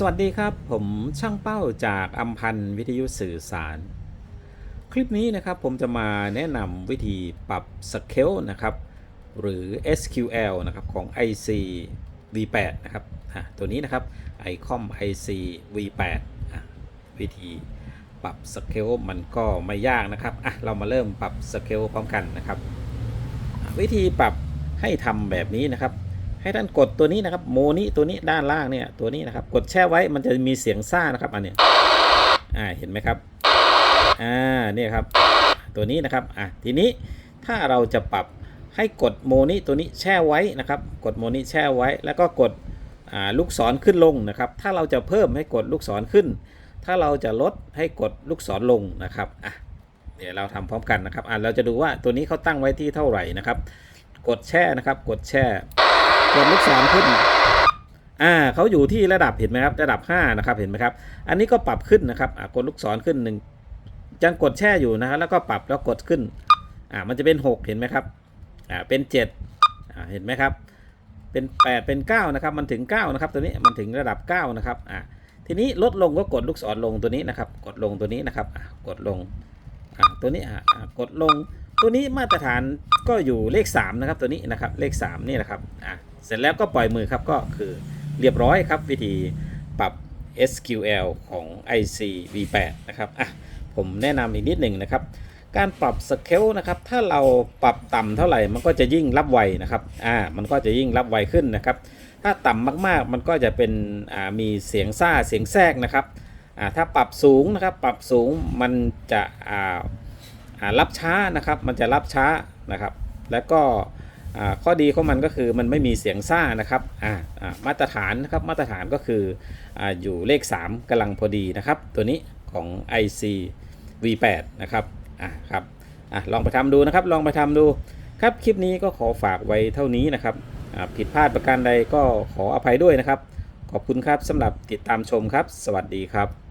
สวัสดีครับ ผมช่างเป้าจากอัมพันธ์วิทยุสื่อสาร คลิปนี้นะครับผมจะมาแนะนำวิธีปรับสเกลนะครับ หรือ SQL นะครับของ IC V8 นะครับตัวนี้นะครับ ICOM IC V8 วิธีปรับสเกลมันก็ไม่ยากนะครับอะเรามาเริ่มปรับสเกลพร้อมกันนะครับ วิธีปรับให้ทำแบบนี้นะครับ ให้ท่านกดตัวนี้นะครับโมนี่ตัวนี้ด้านล่างเนี่ยตัวนี้นะครับกดแช่ไว้มันจะมีเสียงซ่านะครับอันเนี้ยอ่าเห็นไหมครับอ่าเนี่ยครับตัวนี้นะครับอะทีนี้ถ้าเราจะปรับให้กดโมนี่ตัวนี้แช่ไว้นะครับ กดโมนี่แช่ไว้ แล้วก็กดลูกศรขึ้นลงนะครับ ถ้าเราจะเพิ่มให้กดลูกศรขึ้น ถ้าเราจะลดให้กดลูกศรลงนะครับอะเดี๋ยวเราทำพร้อมกันนะครับอะเราจะดูว่าตัวนี้เขาตั้งไว้ที่เท่าไหร่นะครับ กดแช่นะครับ กดแช่ กดลูกศรขึ้นอ่าเขาอยู่ที่ระดับเห็นไหมครับระดับ 5 นะครับเห็นไหมครับ อันนี้ก็ปรับขึ้นนะครับอ่ากดลูกศรขึ้นหนึ่งยังกดแช่อยู่นะครับแล้วก็ปรับแล้วกดขึ้นอ่ามันจะเป็น 6 เห็นไหมครับอ่าเป็น7อ่าเห็นไหมครับ เป็น 8 เป็น 9 นะครับ มันถึง 9 นะครับ ตัวนี้มันถึงระดับ 9 นะครับอ่าทีนี้ลดลงก็กดลูกศรลงตัวนี้นะครับ กดลงตัวนี้นะครับกดลงอ่าตัวนี้อ่ากดลง ตัวนี้มาตรฐานก็อยู่เลข 3 นะครับ ตัวนี้นะครับเลข 3 นี่นะครับอ่าเสร็จแล้วก็ปล่อยมือครับก็คือเรียบร้อยครับ วิธีปรับ SQL ของ IC V8 นะครับอะผมแนะนำอีกนิดหนึ่งนะครับ การปรับสเกลนะครับถ้าเราปรับต่ำเท่าไหร่มันก็จะยิ่งรับไวนะครับอ่ามันก็จะยิ่งรับไวขึ้นนะครับ ถ้าต่ำมากๆมันก็จะเป็นอ่ามีเสียงซ่าเสียงแทรกนะครับอ่าถ้าปรับสูงนะครับปรับสูงมันจะอ่า รับช้านะครับมันจะรับช้านะครับ แล้วก็ข้อดีของมันก็คือมันไม่มีเสียงซ่านะครับอ่ามาตรฐานนะครับมาตรฐานก็คือออยู่เลข 3กำลังพอดีนะครับ ตัวนี้ของ IC V8 นะครับอ่าครับอะลองไปทำดูนะครับ ลองไปทำดูครับคลิปนี้ก็ขอฝากไว้เท่านี้นะครับผิดพลาดประการใดก็ขออภัยด้วยนะครับ ขอบคุณครับสำหรับติดตามชมครับ สวัสดีครับ